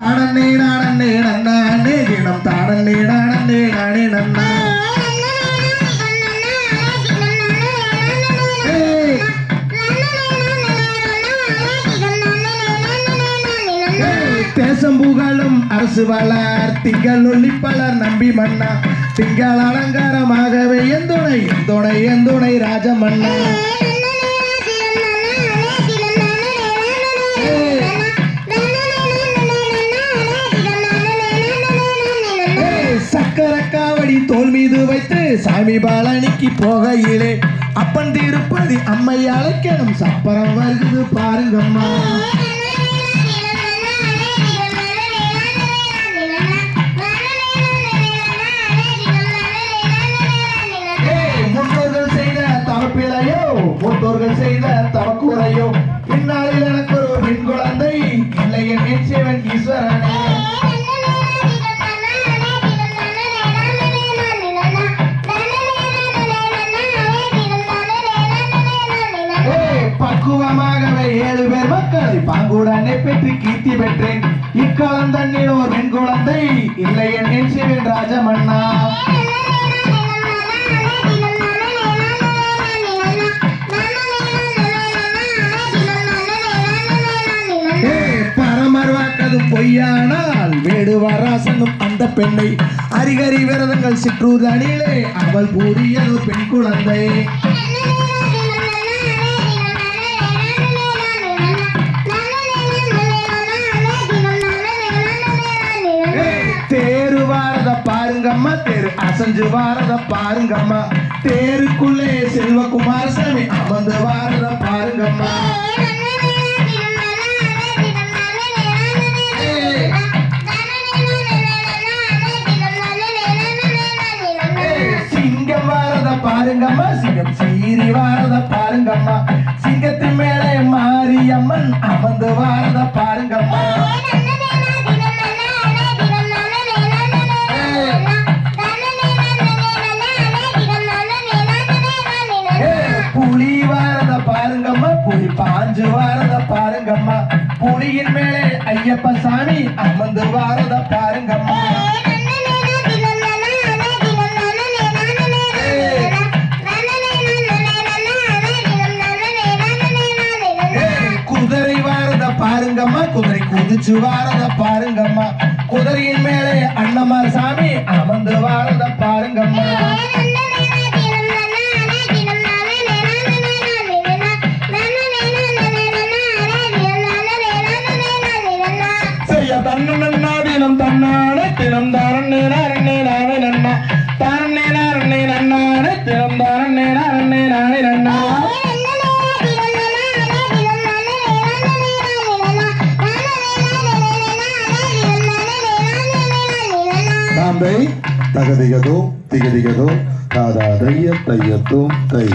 நானே நானே நன்னானே தினம் தானே நானே நானே நன்னா. தேசம் புகழும் அரசு வளர் திங்கள் ஒளி பலர் நம்பி மன்னா. திங்கள் அலங்காரமாகவே எந்துணை எந்துணை எந்துணை ராஜமன்னா. தோல் மீது வைத்து சாமி பாலனிக்கு போகையிலே அப்பன் திருப்பதி அம்மை அழைக்கணும். சப்பரம் வருது பாருங்கம்மா. ஏய், முன்னோர்கள் செய்த தவப்பிழையோ மூத்தோர்கள் செய்த தவக்குறையோ பின்னாளில் எனக்கு பக்குவமாகவே ஏழு பேர் மக்களை. பாங்குடனே பெற்று கீர்த்தி பெற்றேன். இக்காலம் தண்ணில் ஒரு பெண் குழந்தை இல்லை என் நிச்சயவன் ராஜமன்னா. ஏய், பொய்யானால் வேடு வராசனும் அந்த பெண்ணை. அரிகரி விரதங்கள் சிற்றூர் அணியிலே அவள் பூரியது பெண் குழந்தை. தேரு வாரத பாருங்கம்மா. தேருக்குள்ளே செல்வகுமார சாமி அமர்ந்து வாரத பாருங்கம்மா. சிங்கம் வாரத பாருங்கம்மா. சிங்கம் சீரி வாரத பாருங்கம்மா. பாஞ்சு வாரத பாருங்கம்மா. புலியின் மேலே ஐயப்ப சாமி அமர்ந்து வாரத பாருங்கம்மா. குதிரை வாரத பாருங்கம்மா குதிரை குதிச்சு வாரத பாருங்கம்மா. குதிரையின் மேலே அண்ணம்மா சாமி அமர்ந்து வாரத பாருங்கம்மா. தன்னு நன்னா தினம் தன்னானே தினம் தாரண்ணே நாரண்ணே நானே நன்னா தாரண்ணே நாரண்ணே நன்னானே தினம் தாரண்ணே நாரண்ணே நானே நன்னா தாம்பை தகதிகதோ திகதிகதோ தாதா தைய தையத்தோம் தை.